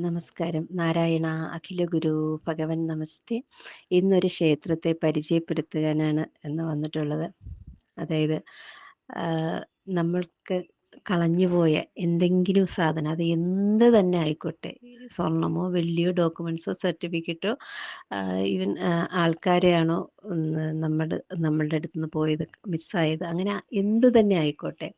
നമസ്കാരം. നാരായണ അഖില ഗുരു ഭഗവൻ നമസ്തേ. ഇന്നൊരു ക്ഷേത്രത്തെ പരിചയപ്പെടുത്തുവാനാണ് എന്ന് വന്നിട്ടുള്ളത്. അതായത് നമ്മൾക്ക് കളഞ്ഞുപോയ എന്തെങ്കിലും സാധനം അത് എന്ത് തന്നെ ആയിക്കോട്ടെ സ്വർണമോ വെള്ളിയോ ഡോക്യുമെന്റ്സോ സർട്ടിഫിക്കറ്റോ ഈവൻ ആൾക്കാരെയാണോ നമ്മുടെ നമ്മളുടെ അടുത്ത് നിന്ന് പോയത് മിസ്സായത് അങ്ങനെ എന്ത് തന്നെ ആയിക്കോട്ടെ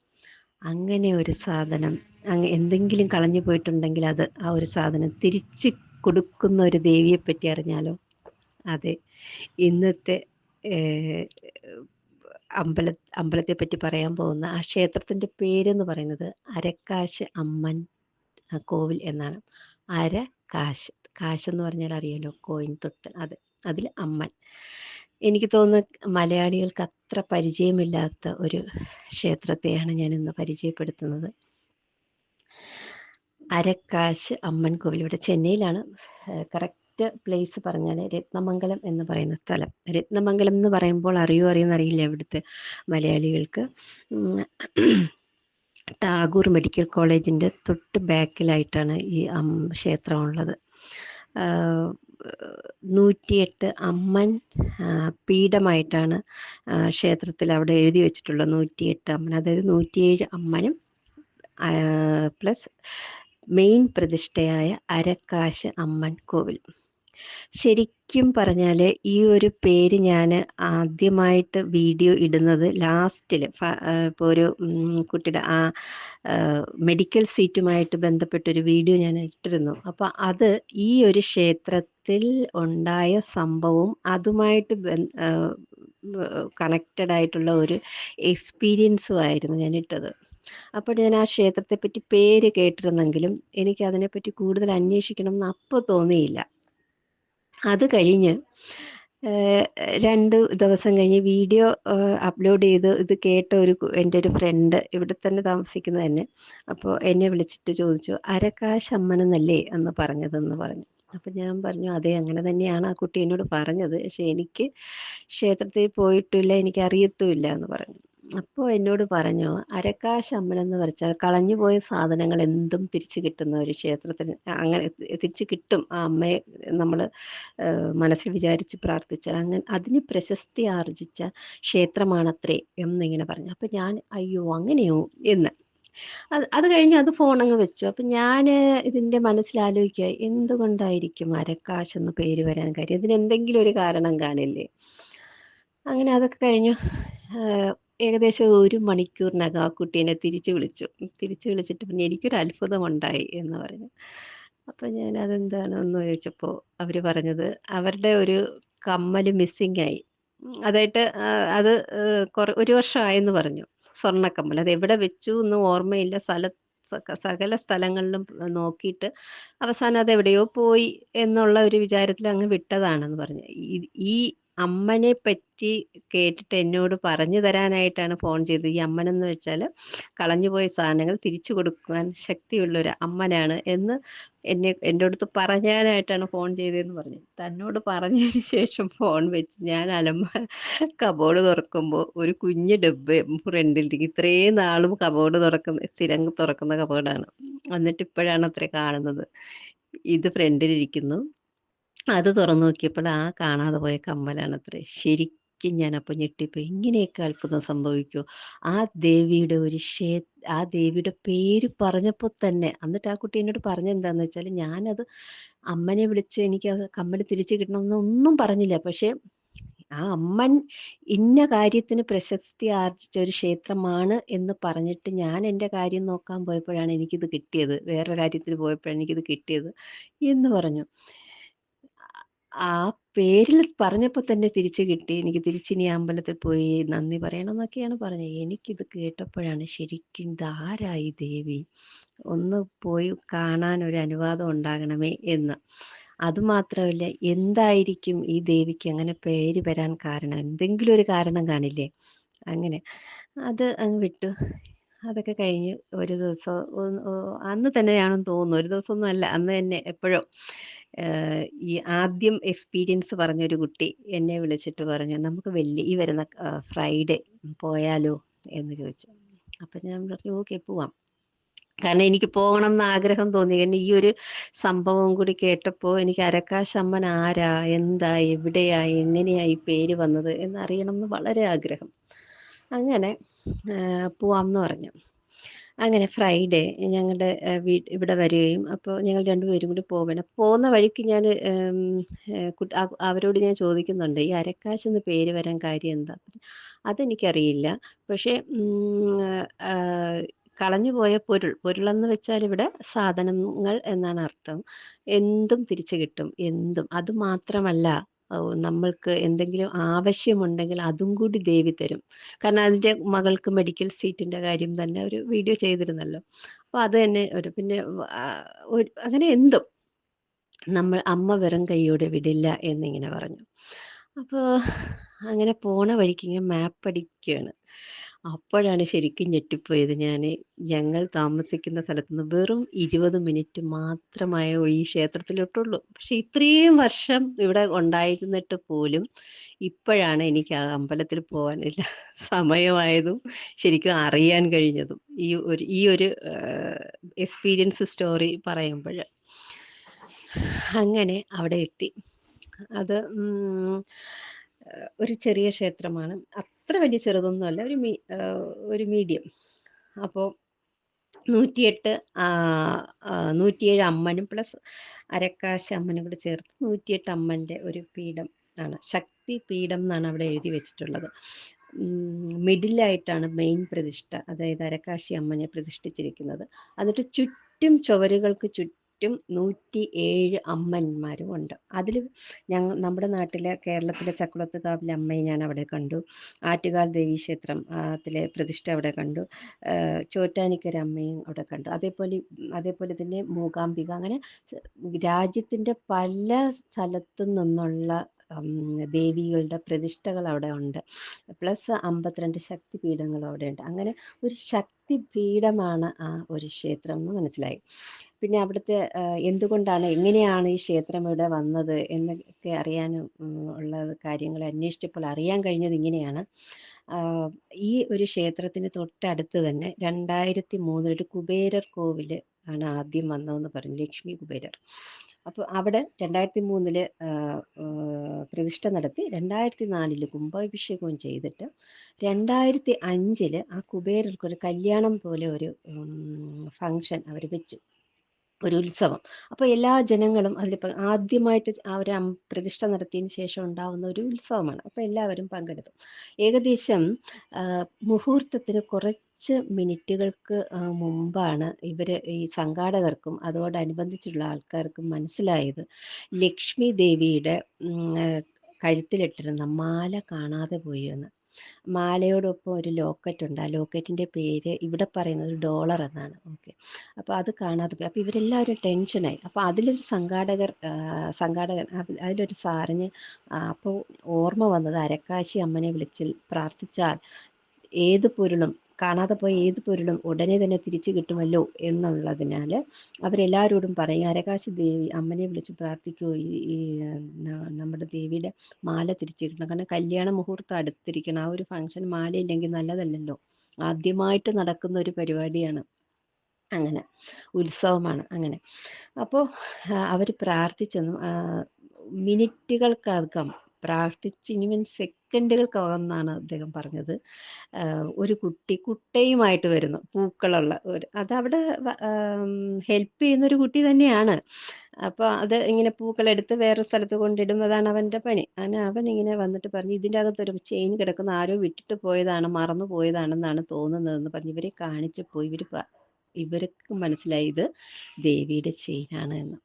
അങ്ങനെ ഒരു സാധനം അങ്ങ് എന്തെങ്കിലും കളഞ്ഞു പോയിട്ടുണ്ടെങ്കിൽ അത് ആ ഒരു സാധനം തിരിച്ച് കൊടുക്കുന്ന ഒരു ദേവിയെ പറ്റി അറിഞ്ഞാലോ? അതെ. ഇന്നത്തെ അമ്പല അമ്പലത്തെ പറ്റി പറയാൻ പോകുന്ന ആ ക്ഷേത്രത്തിന്റെ പേരെന്ന് പറയുന്നത് അരക്കാശ് അമ്മൻ കോവിൽ എന്നാണ്. അര കാശ് എന്ന് പറഞ്ഞാൽ അറിയാലോ? കോയിൻ തൊട്ട് അതെ അതിൽ അമ്മൻ. എനിക്ക് തോന്നുന്നു മലയാളികൾക്ക് അത്ര പരിചയമില്ലാത്ത ഒരു ക്ഷേത്രത്തെയാണ് ഞാൻ ഇന്ന് പരിചയപ്പെടുത്തുന്നത്. അരക്കാശ് അമ്മൻ കോവിൽ. ഇവിടെ ചെന്നൈയിലാണ്. കറക്റ്റ് പ്ലേസ് പറഞ്ഞാൽ രത്നമംഗലം എന്ന് പറയുന്ന സ്ഥലം. രത്നമംഗലം എന്ന് പറയുമ്പോൾ അറിയോ അറിയുന്ന അറിയില്ല ഇവിടുത്തെ മലയാളികൾക്ക്. ടാഗൂർ മെഡിക്കൽ കോളേജിന്റെ തൊട്ട് ബാക്കിലായിട്ടാണ് ഈ ക്ഷേത്രം ഉള്ളത് നൂറ്റിയെട്ട് അമ്മൻ പീഠമായിട്ടാണ് ക്ഷേത്രത്തിൽ അവിടെ എഴുതി വെച്ചിട്ടുള്ള നൂറ്റിയെട്ട് അമ്മൻ. അതായത് നൂറ്റിയേഴ് അമ്മനും പ്ലസ് മെയിൻ പ്രതിഷ്ഠയായ അരക്കാശ് അമ്മൻ കോവിൽ. ശരിക്കും പറഞ്ഞാൽ ഈ ഒരു പേര് ഞാൻ ആദ്യമായിട്ട് വീഡിയോ ഇടുന്നത് ലാസ്റ്റിൽ ഇപ്പോൾ ഒരു കുട്ടിയുടെ ആ മെഡിക്കൽ സീറ്റുമായിട്ട് ബന്ധപ്പെട്ടൊരു വീഡിയോ ഞാൻ ഇട്ടിരുന്നു. അപ്പോൾ അത് ഈ ഒരു ക്ഷേത്രത്തിൽ ഉണ്ടായ സംഭവവും അതുമായിട്ട് കണക്റ്റഡ് ആയിട്ടുള്ള ഒരു എക്സ്പീരിയൻസും ആയിരുന്നു ഞാൻ ഇട്ടത്. അപ്പോൾ ഞാൻ ആ ക്ഷേത്രത്തെപ്പറ്റി പേര് കേട്ടിരുന്നെങ്കിലും എനിക്ക് അതിനെപ്പറ്റി കൂടുതൽ അന്വേഷിക്കണം എന്ന് അപ്പോൾ തോന്നിയില്ല. അത് കഴിഞ്ഞ് രണ്ട് ദിവസം കഴിഞ്ഞ് വീഡിയോ അപ്ലോഡ് ചെയ്ത് ഇത് കേട്ട ഒരു എന്റെ ഒരു ഫ്രണ്ട് ഇവിടെ തന്നെ താമസിക്കുന്നത് തന്നെ. അപ്പോൾ എന്നെ വിളിച്ചിട്ട് ചോദിച്ചു അരക്കാശ് അമ്മനെന്നല്ലേ എന്ന് പറഞ്ഞതെന്ന് പറഞ്ഞു. അപ്പം ഞാൻ പറഞ്ഞു അതെ അങ്ങനെ തന്നെയാണ് ആ കുട്ടി എന്നോട് പറഞ്ഞത്. പക്ഷെ എനിക്ക് ക്ഷേത്രത്തിൽ പോയിട്ടില്ല എനിക്ക് അറിയത്തുമില്ല എന്ന് പറഞ്ഞു. അപ്പോൾ എന്നോട് പറഞ്ഞു അരക്കാശ് അമ്മനെന്ന് വെച്ചാൽ കളഞ്ഞുപോയ സാധനങ്ങൾ എന്തും തിരിച്ചു കിട്ടുന്ന ഒരു ക്ഷേത്രത്തിന് അങ്ങനെ തിരിച്ചു കിട്ടും ആ അമ്മയെ നമ്മൾ മനസ്സിൽ വിചാരിച്ച് പ്രാർത്ഥിച്ചാൽ. അങ്ങനെ അതിന് പ്രശസ്തി ആർജിച്ച ക്ഷേത്രമാണത്രേ എന്നിങ്ങനെ പറഞ്ഞു. അപ്പം ഞാൻ അയ്യോ അങ്ങനെയോ? എന്ന്. അത് അത് കഴിഞ്ഞ് അത് ഫോൺ അങ്ങ് വെച്ചു. അപ്പം ഞാൻ ഇതിന്റെ മനസ്സിലാലോചിക്കുക എന്തുകൊണ്ടായിരിക്കും അരക്കാശ് എന്ന് പേര് വരാൻ കാര്യം? ഇതിന് എന്തെങ്കിലും ഒരു കാരണം കാണില്ലേ? അങ്ങനെ അതൊക്കെ കഴിഞ്ഞു. ഏകദേശം ഒരു മണിക്കൂറിനകം ആ കുട്ടീനെ തിരിച്ചു വിളിച്ചു. തിരിച്ചു വിളിച്ചിട്ട് പിന്നെ എനിക്കൊരു അത്ഭുതമുണ്ടായി എന്ന് പറഞ്ഞു. അപ്പം ഞാൻ അതെന്താണെന്ന് ചോദിച്ചപ്പോൾ അവർ പറഞ്ഞത് അവരുടെ ഒരു കമ്മൽ മിസ്സിംഗ് ആയി അതായിട്ട് അത് കുറെ ഒരു വർഷമായെന്ന് പറഞ്ഞു. സ്വർണക്കമ്മൽ അത് എവിടെ വെച്ചു എന്ന് ഓർമ്മയില്ല. സ്ഥല സകല സ്ഥലങ്ങളിലും നോക്കിയിട്ട് അവസാനം അത് എവിടെയോ പോയി എന്നുള്ള ഒരു വിചാരത്തിൽ അങ്ങ് വിട്ടതാണെന്ന് പറഞ്ഞു. ഈ അമ്മനെ പറ്റി കേട്ടിട്ട് എന്നോട് പറഞ്ഞു തരാനായിട്ടാണ് ഫോൺ ചെയ്തത്. ഈ അമ്മനെന്ന് വെച്ചാൽ കളഞ്ഞുപോയ സാധനങ്ങൾ തിരിച്ചു കൊടുക്കാൻ ശക്തിയുള്ള ഒരു അമ്മനാണ് എന്ന് എന്നെ എന്റെ അടുത്ത് പറയാനായിട്ടാണ് ഫോൺ ചെയ്തതെന്ന് പറഞ്ഞു. തന്നോട് പറഞ്ഞതിന് ശേഷം ഫോൺ വെച്ച് ഞാൻ അലമ്പ കബോർഡ് തുറക്കുമ്പോൾ ഒരു കുഞ്ഞ് ഡബ്ബ ഫ്രണ്ടിലിരിക്കും ഇത്രയും നാളും കബോർഡ് തുറക്കുന്ന സ്ഥിരം തുറക്കുന്ന കബോർഡാണ്. എന്നിട്ട് ഇപ്പോഴാണ് അത്ര കാണുന്നത്. ഇത് ഫ്രണ്ടിലിരിക്കുന്നു അത് തുറന്നു നോക്കിയപ്പോൾ ആ കാണാതെ പോയ കമ്മലാണ് അത്രേ. ശരിക്കും ഞാൻ അപ്പോൾ ഞെട്ടിപ്പോയി. ഇങ്ങനെയൊക്കെ അത്ഭുതം സംഭവിക്കുമോ ആ ദേവിയുടെ ഒരു ക്ഷേ ആ ദേവിയുടെ പേര് പറഞ്ഞപ്പോൾ തന്നെ എന്നിട്ട് ആ കുട്ടി എന്നോട് പറഞ്ഞെന്താന്ന് വെച്ചാൽ ഞാനത് അമ്മനെ വിളിച്ച് എനിക്ക് അത് കമ്മൽ തിരിച്ചു കിട്ടണമെന്ന് ഒന്നും പറഞ്ഞില്ല. പക്ഷേ ആ അമ്മൻ ഇന്ന കാര്യത്തിന് പ്രശസ്തി ആർജിച്ച ഒരു ക്ഷേത്രമാണ് എന്ന് പറഞ്ഞിട്ട് ഞാൻ എന്റെ കാര്യം നോക്കാൻ പോയപ്പോഴാണ് എനിക്കിത് കിട്ടിയത്. വേറെ കാര്യത്തിന് പോയപ്പോഴാണ് എനിക്കിത് കിട്ടിയത് എന്ന് പറഞ്ഞു. ആ പേരിൽ പറഞ്ഞപ്പോൾ തന്നെ തിരിച്ചു കിട്ടി. എനിക്ക് തിരിച്ചിനി അമ്പലത്തിൽ പോയി നന്ദി പറയണം എന്നൊക്കെയാണ് പറഞ്ഞത്. എനിക്കിത് കേട്ടപ്പോഴാണ് ശരിക്കും ഇതാരായി ദേവി? ഒന്ന് പോയി കാണാൻ ഒരു അനുവാദം ഉണ്ടാകണമേ എന്ന്. അതുമാത്രമല്ല എന്തായിരിക്കും ഈ ദേവിക്ക് അങ്ങനെ പേര് വരാൻ കാരണം? എന്തെങ്കിലും ഒരു കാരണം കാണില്ലേ? അങ്ങനെ. അത് അങ്ങ് വിട്ടു. അതൊക്കെ കഴിഞ്ഞ് ഒരു ദിവസം അന്ന് തന്നെയാണെന്ന് തോന്നുന്നു. ഒരു ദിവസമൊന്നും അല്ല അന്ന് തന്നെ എപ്പോഴോ. ഈ ആദ്യം എക്സ്പീരിയൻസ് പറഞ്ഞൊരു കുട്ടി എന്നെ വിളിച്ചിട്ട് പറഞ്ഞു നമുക്ക് വെള്ളി ഈ വരുന്ന ഫ്രൈഡേ പോയാലോ? എന്ന് ചോദിച്ചു. അപ്പം ഞാൻ പറഞ്ഞു ഓക്കെ പോവാം. കാരണം എനിക്ക് പോകണം എന്ന് ആഗ്രഹം തോന്നി. കാരണം ഈ ഒരു സംഭവം കൂടി കേട്ടപ്പോൾ എനിക്ക് അരക്കാശമ്മൻ ആരാ? എന്താ? എവിടെയാ? എങ്ങനെയാ ഈ പേര് വന്നത്? എന്നറിയണം എന്ന് വളരെ ആഗ്രഹം. അങ്ങനെ പോവാം എന്ന് പറഞ്ഞു. അങ്ങനെ ഫ്രൈഡേ ഞങ്ങളുടെ വീ ഇവിടെ വരികയും അപ്പോൾ ഞങ്ങൾ രണ്ടുപേരും കൂടി പോവണം പോകുന്ന വഴിക്ക് ഞാൻ അവരോട് ഞാൻ ചോദിക്കുന്നുണ്ട് ഈ അരക്കാശ് എന്ന് പേര് വരാൻ കാര്യം എന്താ? അതെനിക്കറിയില്ല. പക്ഷേ കളഞ്ഞു പോയ പൊരുൾ പൊരുളെന്ന് വെച്ചാൽ ഇവിടെ സാധനങ്ങൾ എന്നാണ് അർത്ഥം. എന്തും തിരിച്ചു കിട്ടും എന്തും. അത് മാത്രമല്ല നമ്മൾക്ക് എന്തെങ്കിലും ആവശ്യമുണ്ടെങ്കിൽ അതും കൂടി ദേവി തരും. കാരണം അതിന്റെ മകൾക്ക് മെഡിക്കൽ സീറ്റിന്റെ കാര്യം തന്നെ ഒരു വീഡിയോ ചെയ്തിരുന്നല്ലോ. അപ്പോൾ അത് തന്നെ ഒരു പിന്നെ അങ്ങനെ എന്തും നമ്മൾ അമ്മ വെറും കൈയോടെ വിടില്ല എന്നിങ്ങനെ പറഞ്ഞു. അപ്പോൾ അങ്ങനെ പോണ വഴിക്ക് ഇങ്ങനെ മാപ്പ് അടിക്കുകയാണ് അപ്പോഴാണ് ശരിക്കും ഞെട്ടിപ്പോയത്. ഞാൻ ഞങ്ങൾ താമസിക്കുന്ന സ്ഥലത്തുനിന്ന് വെറും ഇരുപത് മിനിറ്റ് മാത്രമായ ഈ ക്ഷേത്രത്തിലോട്ടുള്ളൂ. പക്ഷെ ഇത്രയും വർഷം ഇവിടെ ഉണ്ടായിരുന്നിട്ട് പോലും ഇപ്പോഴാണ് എനിക്ക് ആ അമ്പലത്തിൽ പോകാനില്ല സമയമായതും ശരിക്കും അറിയാൻ കഴിഞ്ഞതും. ഈ ഒരു ഈ ഒരു എക്സ്പീരിയൻസ് സ്റ്റോറി പറയുമ്പോൾ. അങ്ങനെ അവിടെ എത്തി. അത് ഒരു ചെറിയ ക്ഷേത്രമാണ്. അത്ര വലിയ ചെറുതൊന്നും അല്ല ഒരു മീ ഒരു മീഡിയം. അപ്പോൾ നൂറ്റിയെട്ട് നൂറ്റിയേഴ് അമ്മനും പ്ലസ് അരക്കാശ അമ്മനും കൂടെ ചേർത്ത് നൂറ്റിയെട്ട് അമ്മന്റെ ഒരു പീഠം ആണ്. ശക്തി പീഠം എന്നാണ് അവിടെ എഴുതി വെച്ചിട്ടുള്ളത്. മിഡിലായിട്ടാണ് മെയിൻ പ്രതിഷ്ഠ അതായത് അരക്കാശി അമ്മനെ പ്രതിഷ്ഠിച്ചിരിക്കുന്നത്. എന്നിട്ട് ചുറ്റും ചുവരുകൾക്ക് ചുറ്റും ചുറ്റും നൂറ്റി ഏഴ് അമ്മന്മാരും ഉണ്ട് അതിൽ ഞങ്ങൾ നമ്മുടെ നാട്ടിലെ കേരളത്തിലെ ചക്കുളത്ത് കാവിലെ അമ്മയെ ഞാൻ അവിടെ കണ്ടു. ആറ്റുകാൽ ദേവി ക്ഷേത്രം അതിലെ പ്രതിഷ്ഠ അവിടെ കണ്ടു. ചോറ്റാനിക്കര അമ്മയും അവിടെ കണ്ടു. അതേപോലെ അതേപോലെ തന്നെ മൂകാംബിക അങ്ങനെ രാജ്യത്തിന്റെ പല സ്ഥലത്തു നിന്നുള്ള ദേവികളുടെ പ്രതിഷ്ഠകൾ അവിടെ ഉണ്ട്. പ്ലസ് അമ്പത്തിരണ്ട് ശക്തിപീഠങ്ങൾ അവിടെ ഉണ്ട്. അങ്ങനെ ഒരു ശക്തി ശക്തിപീഠമാണ് ആ ഒരു ക്ഷേത്രം എന്ന് മനസ്സിലായി. പിന്നെ അവിടുത്തെ എന്തുകൊണ്ടാണ് എങ്ങനെയാണ് ഈ ക്ഷേത്രം ഇവിടെ വന്നത് എന്നൊക്കെ അറിയാനും ഉള്ള കാര്യങ്ങൾ അന്വേഷിച്ചപ്പോൾ അറിയാൻ കഴിഞ്ഞത് ഇങ്ങനെയാണ്. ഈ ഒരു ക്ഷേത്രത്തിന് തൊട്ടടുത്ത് തന്നെ രണ്ടായിരത്തി മൂന്നിൽ ഒരു കുബേരർ കോവിൽ ആണ് ആദ്യം വന്നതെന്ന് പറഞ്ഞു ലക്ഷ്മി കുബേരർ. അപ്പോൾ അവിടെ രണ്ടായിരത്തി മൂന്നിൽ പ്രതിഷ്ഠ നടത്തി രണ്ടായിരത്തി നാലിൽ കുംഭാഭിഷേകവും ചെയ്തിട്ട് രണ്ടായിരത്തി അഞ്ചിൽ ആ കുബേരർക്ക് ഒരു കല്യാണം പോലെ ഒരു ഫങ്ഷൻ അവർ വെച്ചു. ഒരു ഉത്സവം അപ്പോൾ എല്ലാ ജനങ്ങളും അതിലിപ്പോൾ ആദ്യമായിട്ട് ആ ഒരു പ്രതിഷ്ഠ നടത്തിയതിന് ശേഷം ഉണ്ടാവുന്ന ഒരു ഉത്സവമാണ്. അപ്പോൾ എല്ലാവരും പങ്കെടുത്തു ഏകദേശം മുഹൂർത്തത്തിന് കുറച്ച് മിനിറ്റുകൾക്ക് മുമ്പാണ് ഇവർ ഈ സംഘാടകർക്കും അതോടനുബന്ധിച്ചുള്ള ആൾക്കാർക്കും മനസ്സിലായത് ലക്ഷ്മി ദേവിയുടെ കഴുത്തിലിട്ടിരുന്ന മാല കാണാതെ പോയി എന്ന്. മാലയോടൊപ്പം ഒരു ലോക്കറ്റ് ഉണ്ട്. ആ ലോക്കറ്റിന്റെ പേര് ഇവിടെ പറയുന്നത് ഡോളർ എന്നാണ്. ഓക്കെ. അപ്പോൾ അത് കാണാതെ പോയി. അപ്പോൾ ഇവരെല്ലാവരും ടെൻഷനായി. അപ്പോൾ അതിലൊരു സംഘാടകർ സംഘാടകൻ അതിലൊരു സാറിന് അപ്പോൾ ഓർമ്മ വന്നത് അരക്കാശി അമ്മനെ വിളിച്ച് പ്രാർത്ഥിച്ചാൽ ഏത് പൊരുളും കാണാതെ പോയ ഏത് പൊരുളും ഉടനെ തന്നെ തിരിച്ചു കിട്ടുമല്ലോ എന്നുള്ളതിനാൽ അവരെല്ലാവരോടും പറയും അരകാശി ദേവി അമ്മനെ വിളിച്ച് പ്രാർത്ഥിക്കൂ. ഈ നമ്മുടെ ദേവിയുടെ മാല തിരിച്ചു കിട്ടണം കാരണം കല്യാണ മുഹൂർത്തം അടുത്തിരിക്കണം. ആ ഒരു ഫംഗ്ഷൻ മാല ഇല്ലെങ്കിൽ നല്ലതല്ലല്ലോ. ആദ്യമായിട്ട് നടക്കുന്ന ഒരു പരിപാടിയാണ്. അങ്ങനെ. ഉത്സവമാണ്. അങ്ങനെ. അപ്പോൾ അവർ പ്രാർത്ഥിച്ചെന്നും മിനിറ്റുകൾക്കകം പ്രാർത്ഥിച്ച് ഇനി മീൻ സെക്കൻഡുകൾക്കകം എന്നാണ് അദ്ദേഹം പറഞ്ഞത്. ഒരു കുട്ടി കുട്ടയുമായിട്ട് വരുന്നു. പൂക്കളുള്ള ഒരു അതവിടെ ഹെൽപ്പ് ചെയ്യുന്ന ഒരു കുട്ടി തന്നെയാണ്. അപ്പോൾ അത് ഇങ്ങനെ പൂക്കളെടുത്ത് വേറെ സ്ഥലത്ത് കൊണ്ടിടും അതാണ് അവന്റെ പണി. അങ്ങനെ അവൻ ഇങ്ങനെ വന്നിട്ട് പറഞ്ഞു ഇതിന്റെ അകത്തൊരു ചെയിൻ കിടക്കുന്ന. ആരോ വിട്ടിട്ട് പോയതാണ് മറന്നു പോയതാണെന്നാണ് തോന്നുന്നതെന്ന് പറഞ്ഞ് ഇവരെ കാണിച്ചപ്പോൾ ഇവർ ഇവർക്ക് മനസ്സിലായി ഇത് ദേവിയുടെ ചെയിനാണ് എന്ന്.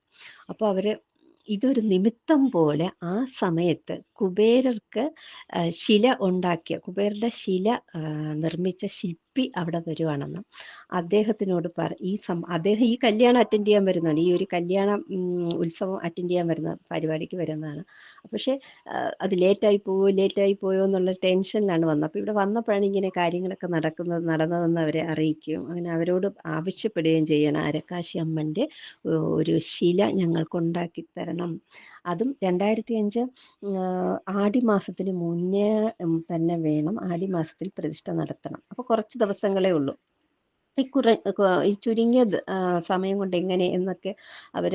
അപ്പോൾ അവർ ഇതൊരു നിമിത്തം പോലെ ആ സമയത്ത് കുബേരർക്ക് ശില ഉണ്ടാക്കിയ കുബേരുടെ ശില നിർമ്മിച്ച ശില്പി അവിടെ വരുവാണെന്നും. അദ്ദേഹത്തിനോട് പറ ഈ സം അദ്ദേഹം ഈ കല്യാണം അറ്റൻഡ് ചെയ്യാൻ വരുന്നതാണ്. ഈ ഒരു കല്യാണ ഉത്സവം അറ്റൻഡ് ചെയ്യാൻ വരുന്ന പരിപാടിക്ക് വരുന്നതാണ്. പക്ഷേ അത് ലേറ്റായി പോയോ ലേറ്റായി പോയോ എന്നുള്ള ടെൻഷനിലാണ് വന്നത്. അപ്പോൾ ഇവിടെ വന്നപ്പോഴാണ് ഇങ്ങനെ കാര്യങ്ങളൊക്കെ നടക്കുന്നത് നടന്നതെന്ന് അവരെ അറിയിക്കുകയും അങ്ങനെ അവരോട് ആവശ്യപ്പെടുകയും ചെയ്യണം. അരക്കാശി അമ്മന്റെ ഒരു ശില ഞങ്ങൾക്കുണ്ടാക്കി തരണം. അതും രണ്ടായിരത്തി അഞ്ച് ആടി മാസത്തിന് മുന്നേ തന്നെ വേണം ആടി മാസത്തിൽ പ്രതിഷ്ഠ നടത്തണം. അപ്പോൾ കുറച്ച് ദിവസങ്ങളേ ഉള്ളൂ. ഈ കുറ ഈ ചുരുങ്ങിയ സമയം കൊണ്ട് എങ്ങനെ എന്നൊക്കെ അവർ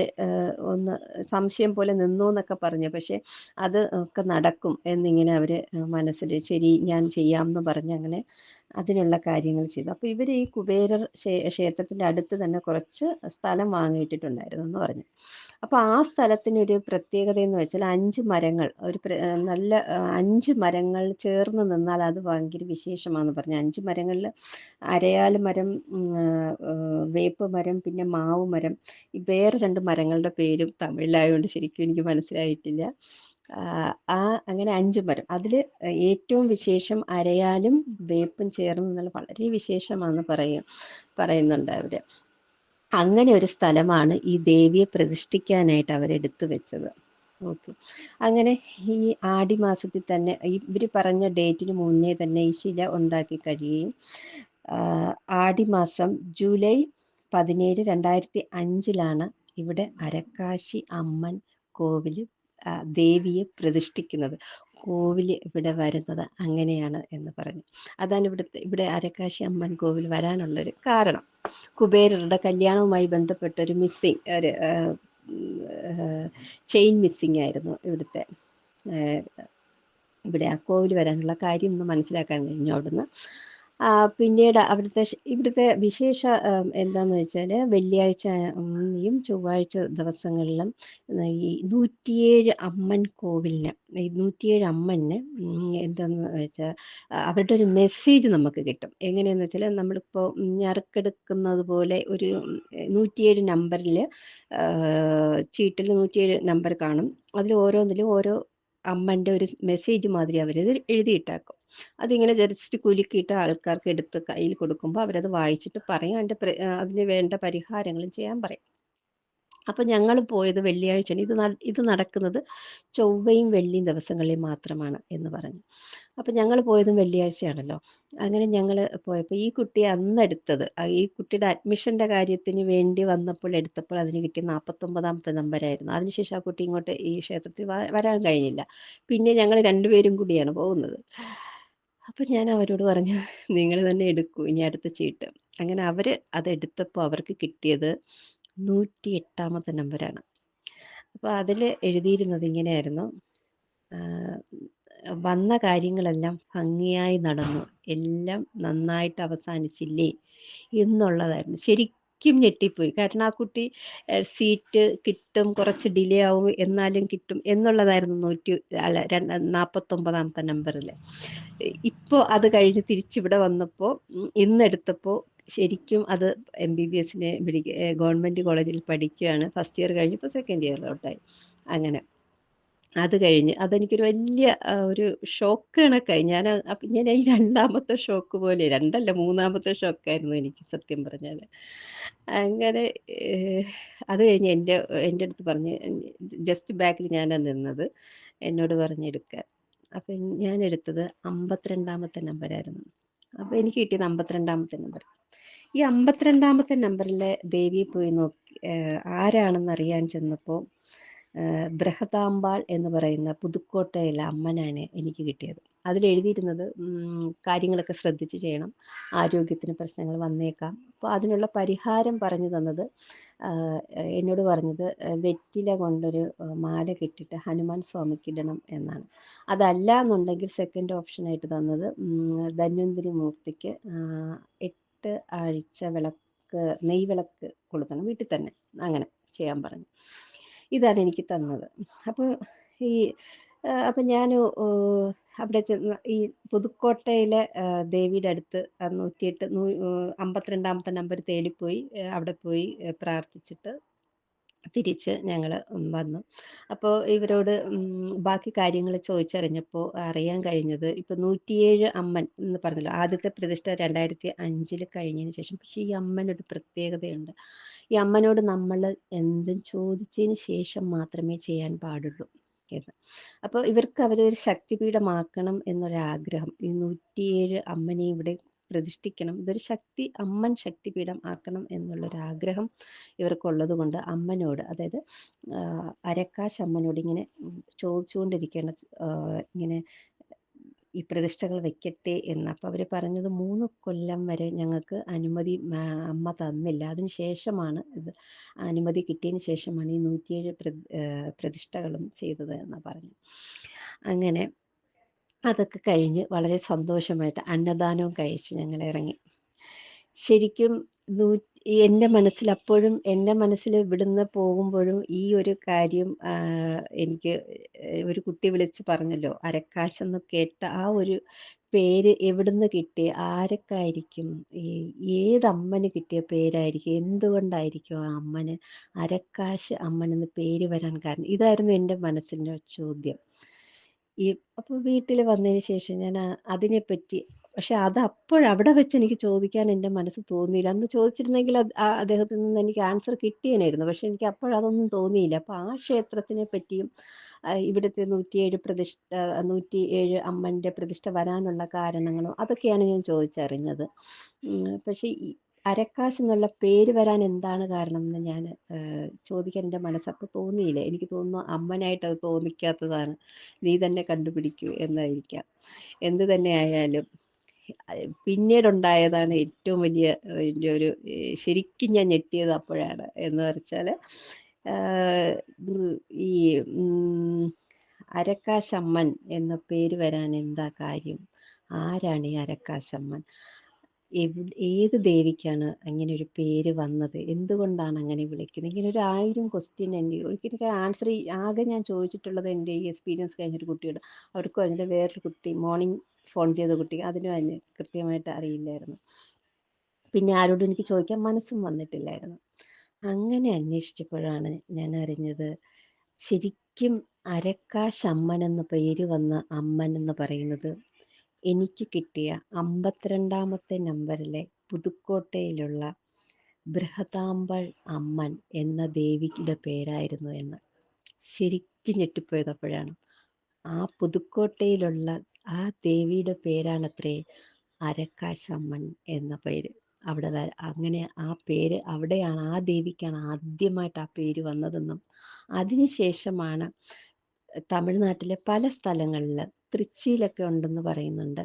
ഒന്ന് സംശയം പോലെ നിന്നു എന്നൊക്കെ പറഞ്ഞു. പക്ഷെ അത് ഒക്കെ നടക്കും എന്നിങ്ങനെ അവർ മനസ്സിൽ ശരി ഞാൻ ചെയ്യാം എന്ന് പറഞ്ഞ് അങ്ങനെ അതിനുള്ള കാര്യങ്ങൾ ചെയ്തു. അപ്പോൾ ഇവർ ഈ കുബേരർ ക്ഷേത്രത്തിന്റെ അടുത്ത് തന്നെ കുറച്ച് സ്ഥലം വാങ്ങിയിട്ടിട്ടുണ്ടായിരുന്നു എന്ന് പറഞ്ഞു. അപ്പോൾ ആ സ്ഥലത്തിന് ഒരു പ്രത്യേകത എന്ന് വെച്ചാൽ അഞ്ച് മരങ്ങൾ ഒരു നല്ല അഞ്ച് മരങ്ങൾ ചേർന്ന് നിന്നാൽ അത് ഭയങ്കര വിശേഷമാണെന്ന് പറഞ്ഞു. അഞ്ച് മരങ്ങളിൽ അരയാൽ മരം വേപ്പ് മരം പിന്നെ മാവ് മരം വേറെ രണ്ട് മരങ്ങളുടെ പേരും തമിഴിലായതുകൊണ്ട് ശരിക്കും എനിക്ക് മനസ്സിലായിട്ടില്ല. ആ അങ്ങനെ അഞ്ചും വരും. അതിൽ ഏറ്റവും വിശേഷം അരയാലും വേപ്പും ചേർന്ന് വളരെ വിശേഷമാണെന്ന് പറയും പറയുന്നുണ്ട് അവർ അങ്ങനെ ഒരു സ്ഥലമാണ് ഈ ദേവിയെ പ്രതിഷ്ഠിക്കാനായിട്ട് അവരെടുത്തു വെച്ചത്. ഓക്കെ. അങ്ങനെ ഈ ആടി മാസത്തിൽ തന്നെ ഇവർ പറഞ്ഞ ഡേറ്റിന് മുന്നേ തന്നെ ഈ ശില ഉണ്ടാക്കി കഴിയുകയും ആടി മാസം ജൂലൈ പതിനേഴ് രണ്ടായിരത്തി അഞ്ചിലാണ് ഇവിടെ അരക്കാശി അമ്മൻ കോവിൽ ദേവിയെ പ്രതിഷ്ഠിക്കുന്നത്. കോവിൽ ഇവിടെ വരുന്നത് അങ്ങനെയാണ് എന്ന് പറഞ്ഞു. അതാണ് ഇവിടുത്തെ ഇവിടെ അരക്കാശി അമ്മൻ കോവിൽ വരാനുള്ളൊരു കാരണം. കുബേരരുടെ കല്യാണവുമായി ബന്ധപ്പെട്ട ഒരു മിസ്സിങ് ഒരു ചെയിൻ മിസ്സിങ് ആയിരുന്നു ഇവിടുത്തെ. ഇവിടെ ആ കോവിൽ വരാനുള്ള കാര്യം ഒന്ന് മനസ്സിലാക്കാൻ കഴിഞ്ഞു അവിടുന്ന്. പിന്നീട് അവിടുത്തെ ഇവിടുത്തെ വിശേഷ എന്താന്ന് വെച്ചാൽ വെള്ളിയാഴ്ചയും ചൊവ്വാഴ്ച ദിവസങ്ങളിലും ഈ നൂറ്റിയേഴ് അമ്മൻ കോവിലിന് ഈ നൂറ്റിയേഴ് അമ്മന് എന്താന്ന് വെച്ചാൽ അവരുടെ ഒരു മെസ്സേജ് നമുക്ക് കിട്ടും. എങ്ങനെയെന്ന് വെച്ചാൽ നമ്മളിപ്പോൾ ഞറുക്കെടുക്കുന്നത് പോലെ ഒരു നൂറ്റിയേഴ് നമ്പറിൽ ചീട്ടിൽ നൂറ്റിയേഴ് നമ്പർ കാണും. അതിൽ ഓരോന്നിലും ഓരോ അമ്മന്റെ ഒരു മെസ്സേജ് മാതിരി അവരത് എഴുതിയിട്ടാക്കും. അതിങ്ങനെ ജസ്റ്റ് കുലുക്കിയിട്ട് ആൾക്കാർക്ക് എടുത്ത് കയ്യിൽ കൊടുക്കുമ്പോൾ അവരത് വായിച്ചിട്ട് പറയും. അതിന്റെ അതിന് വേണ്ട പരിഹാരങ്ങളും ചെയ്യാൻ പറയും. അപ്പോൾ ഞങ്ങൾ പോയത് വെള്ളിയാഴ്ചയാണ്. ഇത് ഇത് നടക്കുന്നത് ചൊവ്വയും വെള്ളിയും ദിവസങ്ങളിൽ മാത്രമാണ് എന്ന് പറഞ്ഞു. അപ്പോൾ ഞങ്ങൾ പോയതും വെള്ളിയാഴ്ചയാണല്ലോ. അങ്ങനെ ഞങ്ങൾ പോയപ്പോൾ ഈ കുട്ടി അന്ന് എടുത്തത് ഈ കുട്ടിയുടെ അഡ്മിഷന്റെ കാര്യത്തിന് വേണ്ടി വന്നപ്പോൾ എടുത്തപ്പോൾ അതിന് കിട്ടിയ നാൽപ്പത്തൊമ്പതാമത്തെ നമ്പരായിരുന്നു. അതിനുശേഷം ആ കുട്ടി ഇങ്ങോട്ട് ഈ ക്ഷേത്രത്തിൽ വരാൻ കഴിഞ്ഞില്ല. പിന്നെ ഞങ്ങൾ രണ്ടുപേരും കൂടിയാണ് പോകുന്നത്. അപ്പം ഞാൻ അവരോട് പറഞ്ഞു നിങ്ങൾ തന്നെ എടുക്കൂ ഇനി അടുത്ത ചീട്ട്. അങ്ങനെ അവർ അത് എടുത്തപ്പോൾ അവർക്ക് കിട്ടിയത് നൂറ്റി എട്ടാമത്തെ നമ്പറാണ് അപ്പോൾ അതിൽ എഴുതിയിരുന്നത് ഇങ്ങനെയായിരുന്നു. വന്ന കാര്യങ്ങളെല്ലാം ഭംഗിയായി നടന്നു. എല്ലാം നന്നായിട്ട് അവസാനിച്ചില്ലേ? എന്നുള്ളതായിരുന്നു. ശരിക്കും ഞെട്ടിപ്പോയി. കാരണം ആ കുട്ടി സീറ്റ് കിട്ടും കുറച്ച് ഡിലേ ആവും എന്നാലും കിട്ടും എന്നുള്ളതായിരുന്നു നൂറ്റി നാൽപ്പത്തൊമ്പതാമത്തെ നമ്പറിൽ ഇപ്പോൾ അത് കഴിഞ്ഞ് തിരിച്ചിവിടെ വന്നപ്പോൾ ഇന്നെടുത്തപ്പോൾ ശരിക്കും അത് എം ബി ബി എസിനെ ഗവൺമെന്റ് കോളേജിൽ പഠിക്കുകയാണ്. ഫസ്റ്റ് ഇയർ കഴിഞ്ഞപ്പോൾ സെക്കൻഡ് ഇയറിലോട്ടായി. അങ്ങനെ. അത് കഴിഞ്ഞ്. അതെനിക്കൊരു വലിയ ഒരു ഷോക്ക് കണക്കായി. ഞാൻ ഞാൻ ഈ രണ്ടാമത്തെ ഷോക്ക് പോലെ രണ്ടല്ല മൂന്നാമത്തെ ഷോക്കായിരുന്നു എനിക്ക് സത്യം പറഞ്ഞാൽ. അങ്ങനെ അത് കഴിഞ്ഞ് എന്റെ എന്റെ അടുത്ത് പറഞ്ഞ് ജസ്റ്റ് ബാക്കിൽ ഞാനാണ് നിന്നത്. എന്നോട് പറഞ്ഞെടുക്കാൻ അപ്പം ഞാൻ എടുത്തത് അമ്പത്തിരണ്ടാമത്തെ നമ്പരായിരുന്നു. അപ്പോൾ എനിക്ക് കിട്ടിയത് അമ്പത്തിരണ്ടാമത്തെ നമ്പർ. ഈ അമ്പത്തിരണ്ടാമത്തെ നമ്പറിലെ ദേവിയെ പോയി നോക്കി ആരാണെന്ന് അറിയാൻ ചെന്നപ്പോൾ ബൃഹതാമ്പാൾ എന്ന് പറയുന്ന പുതുക്കോട്ടയിലെ അമ്മനാണ് എനിക്ക് കിട്ടിയത്. അതിൽ എഴുതിയിരുന്നത് കാര്യങ്ങളൊക്കെ ശ്രദ്ധിച്ച് ചെയ്യണം. ആരോഗ്യത്തിന് പ്രശ്നങ്ങൾ വന്നേക്കാം. അപ്പോൾ അതിനുള്ള പരിഹാരം പറഞ്ഞു തന്നത് എന്നോട് പറഞ്ഞത് വെറ്റില കൊണ്ടൊരു മാല കെട്ടിട്ട് ഹനുമാൻ സ്വാമിക്ക് ഇടണം എന്നാണ്. അതല്ല എന്നുണ്ടെങ്കിൽ സെക്കൻഡ് ഓപ്ഷനായിട്ട് തന്നത് ധന്വന്തിരി മൂർത്തിക്ക് എട്ട് ആഴ്ച വിളക്ക് നെയ് വിളക്ക് കൊളുത്തണം വീട്ടിൽ തന്നെ അങ്ങനെ ചെയ്യാൻ പറഞ്ഞു. ഇതാണ് എനിക്ക് തന്നത്. അപ്പോൾ ഈ അപ്പം ഞാൻ അവിടെ ചെന്ന് ഈ പുതുക്കോട്ടയിലെ ദേവിയുടെ അടുത്ത് നൂറ്റിയെട്ട് അമ്പത്തിരണ്ടാമത്തെ നമ്പർ തേടിപ്പോയി അവിടെ പോയി പ്രാർത്ഥിച്ചിട്ട് തിരിച്ച് ഞങ്ങൾ വന്നു. അപ്പോൾ ഇവരോട് ബാക്കി കാര്യങ്ങൾ ചോദിച്ചറിഞ്ഞപ്പോൾ അറിയാൻ കഴിഞ്ഞത് ഇപ്പോൾ നൂറ്റിയേഴ് അമ്മൻ എന്ന് പറഞ്ഞല്ലോ ആദ്യത്തെ പ്രതിഷ്ഠ രണ്ടായിരത്തി അഞ്ചിൽ കഴിഞ്ഞതിന് ശേഷം. പക്ഷേ ഈ അമ്മനൊരു പ്രത്യേകതയുണ്ട്. ഈ അമ്മനോട് നമ്മൾ എന്തും ചോദിച്ചതിന് ശേഷം മാത്രമേ ചെയ്യാൻ പാടുള്ളൂ എന്ന്. അപ്പോൾ ഇവർക്ക് അവരൊരു ശക്തിപീഠമാക്കണം എന്നൊരാഗ്രഹം ഈ നൂറ്റിയേഴ് അമ്മനെ ഇവിടെ പ്രതിഷ്ഠിക്കണം ഇതൊരു ശക്തി അമ്മൻ ശക്തിപീഠം ആക്കണം എന്നുള്ളൊരാഗ്രഹം ഇവർക്കുള്ളത് കൊണ്ട് അമ്മനോട് അതായത് അരക്കാശ് അമ്മനോട് ഇങ്ങനെ ചോദിച്ചുകൊണ്ടിരിക്കേണ്ട ഇങ്ങനെ ഈ പ്രതിഷ്ഠകൾ വെക്കട്ടെ എന്ന്. അപ്പോൾ അവർ പറഞ്ഞത് മൂന്ന് കൊല്ലം വരെ ഞങ്ങൾക്ക് അനുമതി അമ്മ തന്നില്ല. അതിന് ശേഷമാണ് ഇത് അനുമതി കിട്ടിയതിന് ശേഷമാണ് ഈ 107 പ്ര പ്രതിഷ്ഠകളും ചെയ്തത് എന്നാ പറഞ്ഞു അങ്ങനെ അതൊക്കെ കഴിഞ്ഞ് വളരെ സന്തോഷമായിട്ട് അന്നദാനവും കഴിച്ച് ഞങ്ങൾ ഇറങ്ങി. ശരിക്കും നൂ എന്റെ മനസ്സിൽ അപ്പോഴും എന്റെ മനസ്സിൽ ഇവിടുന്ന് പോകുമ്പോഴും ഈ ഒരു കാര്യം എനിക്ക് ഒരു കുട്ടി വിളിച്ച് പറഞ്ഞല്ലോ അരക്കാശെന്ന് കേട്ട ആ ഒരു പേര് എവിടുന്ന് കിട്ടി ആരൊക്കായിരിക്കും ഏത് അമ്മന് കിട്ടിയ പേരായിരിക്കും എന്തുകൊണ്ടായിരിക്കും ആ അമ്മന് അരക്കാശ് അമ്മനെന്ന് പേര് വരാൻ കാരണം ഇതായിരുന്നു എന്റെ മനസ്സിന്റെ ചോദ്യം ഈ അപ്പോൾ വീട്ടിൽ വന്നതിന് ശേഷം ഞാൻ അതിനെപ്പറ്റി പക്ഷെ അത് അപ്പോഴവിടെ വെച്ച് എനിക്ക് ചോദിക്കാൻ എന്റെ മനസ്സ് തോന്നിയില്ല. അന്ന് ചോദിച്ചിരുന്നെങ്കിൽ അദ്ദേഹത്തിൽ നിന്ന് എനിക്ക് ആൻസർ കിട്ടിയേനായിരുന്നു. പക്ഷെ എനിക്ക് അപ്പോഴതൊന്നും തോന്നിയില്ല. അപ്പോൾ ആ ക്ഷേത്രത്തിനെ പറ്റിയും ഇവിടുത്തെ നൂറ്റിയേഴ് പ്രതിഷ്ഠ നൂറ്റിയേഴ് അമ്മന്റെ പ്രതിഷ്ഠ വരാനുള്ള കാരണങ്ങളും അതൊക്കെയാണ് ഞാൻ ചോദിച്ചറിഞ്ഞത്. പക്ഷെ അരക്കാശ് എന്നുള്ള പേര് വരാൻ എന്താണ് കാരണം എന്ന് ഞാൻ ചോദിക്കാൻ എന്റെ മനസ്സപ്പോൾ തോന്നിയില്ല. എനിക്ക് തോന്നുന്നു അമ്മനായിട്ട് അത് തോന്നിക്കാത്തതാണ്. നീ തന്നെ കണ്ടുപിടിക്കൂ എന്നായിരിക്കാം. എന്ത് തന്നെ ആയാലും പിന്നീടുണ്ടായതാണ് ഏറ്റവും വലിയ ഒരു ശരിക്കും ഞാൻ ഞെട്ടിയത് അപ്പോഴാണ്. എന്ന് വെച്ചാൽ ഈ അരക്കാശമ്മൻ എന്ന പേര് വരാൻ എന്താ കാര്യം? ആരാണ് ഈ അരക്കാശമ്മൻ? ഏത് ദേവിക്കാണ് അങ്ങനെ ഒരു പേര് വന്നത്? എന്തുകൊണ്ടാണ് അങ്ങനെ വിളിക്കുന്നത്? ഇങ്ങനെ ഒരു ആയിരം ക്വസ്റ്റ്യൻ എന്റെ എനിക്ക് ആൻസർ ആകെ ഞാൻ ചോദിച്ചിട്ടുള്ളത് എന്റെ ഈ എക്സ്പീരിയൻസ് കഴിഞ്ഞൊരു കുട്ടിയോട്. അവർക്കും അതിന്റെ വേറൊരു കുട്ടി മോർണിംഗ് ഫോൺ ചെയ്ത കുട്ടി അതിനും അതിന് കൃത്യമായിട്ട് അറിയില്ലായിരുന്നു. പിന്നെ ആരോടും എനിക്ക് ചോദിക്കാൻ മനസ്സും വന്നിട്ടില്ലായിരുന്നു. അങ്ങനെ അന്വേഷിച്ചപ്പോഴാണ് ഞാൻ അറിഞ്ഞത് ശരിക്കും അരക്കാശ് അമ്മൻ എന്ന പേര് വന്ന അമ്മൻ എന്ന് പറയുന്നത് എനിക്ക് കിട്ടിയ അമ്പത്തിരണ്ടാമത്തെ നമ്പറിലെ പുതുക്കോട്ടയിലുള്ള ബൃഹതാമ്പൾ അമ്മൻ എന്ന ദേവിയുടെ പേരായിരുന്നു എന്ന്. ശരിക്കും ഞെട്ടിപ്പോയതപ്പോഴാണ്. ആ പുതുക്കോട്ടയിലുള്ള ആ ദേവിയുടെ പേരാണത്രേ അരക്കാശമ്മൻ എന്ന പേര്. അവിടെ അങ്ങനെ ആ പേര് അവിടെയാണ് ആ ദേവിക്കാണ് ആദ്യമായിട്ട് ആ പേര് വന്നതെന്നും അതിനുശേഷമാണ് തമിഴ്നാട്ടിലെ പല സ്ഥലങ്ങളിൽ തൃച്ചിയിലൊക്കെ ഉണ്ടെന്ന് പറയുന്നുണ്ട്.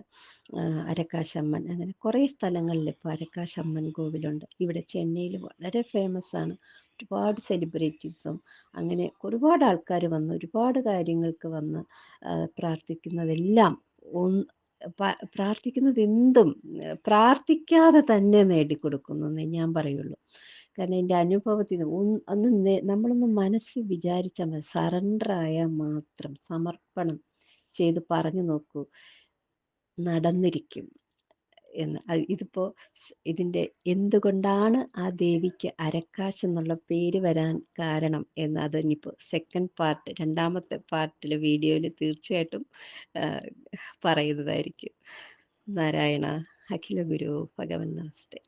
അരക്കാശമ്മൻ അങ്ങനെ കുറേ സ്ഥലങ്ങളിൽ ഇപ്പോൾ അരക്കാശമ്മൻ കോവിലുണ്ട്. ഇവിടെ ചെന്നൈയിൽ വളരെ ഫേമസ് ആണ്. ഒരുപാട് സെലിബ്രിറ്റീസും അങ്ങനെ ഒരുപാട് ആൾക്കാർ വന്ന് ഒരുപാട് കാര്യങ്ങൾക്ക് വന്ന് പ്രാർത്ഥിക്കുന്നതെല്ലാം പ്രാർത്ഥിക്കുന്നത് എന്തും പ്രാർത്ഥിക്കാതെ തന്നെ നേടിക്കൊടുക്കുന്നു എന്നേ ഞാൻ പറയുള്ളൂ. കാരണം എന്റെ അനുഭവത്തിൽ ഒന്ന് നമ്മളൊന്ന് മനസ്സിൽ വിചാരിച്ചാൽ മതി. സറണ്ടർ ആയാൽ മാത്രം സമർപ്പണം ചെയ്ത് പറഞ്ഞു നോക്കൂ. നടന്നിരിക്കും എന്ന്. ഇതിപ്പോ ഇതിന്റെ എന്തുകൊണ്ടാണ് ആ ദേവിക്ക് അരക്കാശ് എന്നുള്ള പേര് വരാൻ കാരണം എന്ന് അത് ഇനിയിപ്പോൾ സെക്കൻഡ് പാർട്ട് രണ്ടാമത്തെ പാർട്ടിൽ വീഡിയോയിൽ തീർച്ചയായിട്ടും പറയുന്നതായിരിക്കും. നാരായണ അഖില ഗുരു ഭഗവൻ നമസ്തേ.